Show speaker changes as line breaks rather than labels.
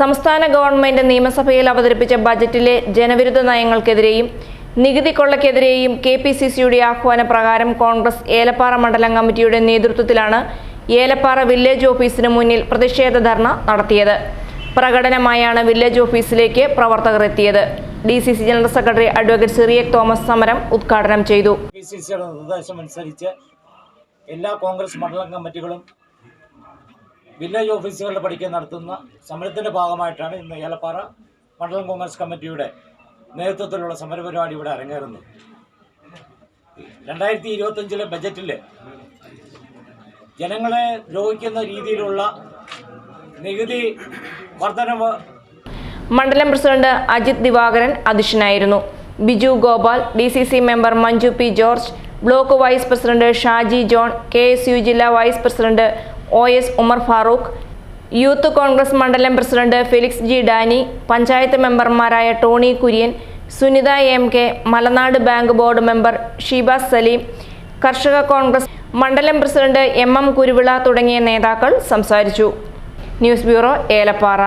സംസ്ഥാന ഗവൺമെന്റ് നിയമസഭയിൽ അവതരിപ്പിച്ച ബജറ്റിലെ ജനവിരുദ്ധ നയങ്ങൾക്കെതിരെയും നികുതി കൊള്ളയ്ക്കെതിരെയും കെ പി സി സിയുടെ ആഹ്വാനപ്രകാരം കോൺഗ്രസ് ഏലപ്പാറ മണ്ഡലം കമ്മിറ്റിയുടെ നേതൃത്വത്തിലാണ് ഏലപ്പാറ വില്ലേജ് ഓഫീസിന് മുന്നിൽ പ്രതിഷേധ ധർണ നടത്തിയത്. പ്രകടനമായാണ് വില്ലേജ് ഓഫീസിലേക്ക് പ്രവർത്തകർ എത്തിയത്. D C C general secretary advocate Cyriac Thomas സമരം ഉദ്ഘാടനം ചെയ്തു.
നിർദ്ദേശമനുസരിച്ച് എല്ലാ കോൺഗ്രസ് മണ്ഡലം കമ്മിറ്റികളും വില്ലേജ് ഓഫീസുകളുടെ പഠിക്കാൻ നടത്തുന്ന സമരത്തിന്റെ ഭാഗമായിട്ടാണ് ഇന്ന് ഏലപ്പാറ മണ്ഡലം കോൺഗ്രസ് കമ്മിറ്റിയുടെ നേതൃത്വത്തിലുള്ള സമരപരിപാടി ഇവിടെ അരങ്ങേറുന്നത്. രണ്ടായിരത്തി ഇരുപത്തഞ്ചിലെ ബജറ്റിൽ ജനങ്ങളെ ദ്രോഹിക്കുന്ന രീതിയിലുള്ള നികുതി വർധനവ്
മണ്ഡലം പ്രസിഡന്റ് അജിത് ദിവാകരൻ അധ്യക്ഷനായിരുന്നു. Biju Gopal D C C member Manju P George block vice president Shaji John K S U ജില്ലാ vice president O S Umar Farooq youth Congress മണ്ഡലം പ്രസിഡന്റ് ഫെലിക്സ് ജി ഡാനി പഞ്ചായത്ത് മെമ്പർമാരായ Tony Kurian Sunitha M K Malanad bank board member Sheebas Saleem കർഷക കോൺഗ്രസ് മണ്ഡലം president M M Kuruvila തുടങ്ങിയ നേതാക്കൾ സംസാരിച്ചു. News bureau Elappara.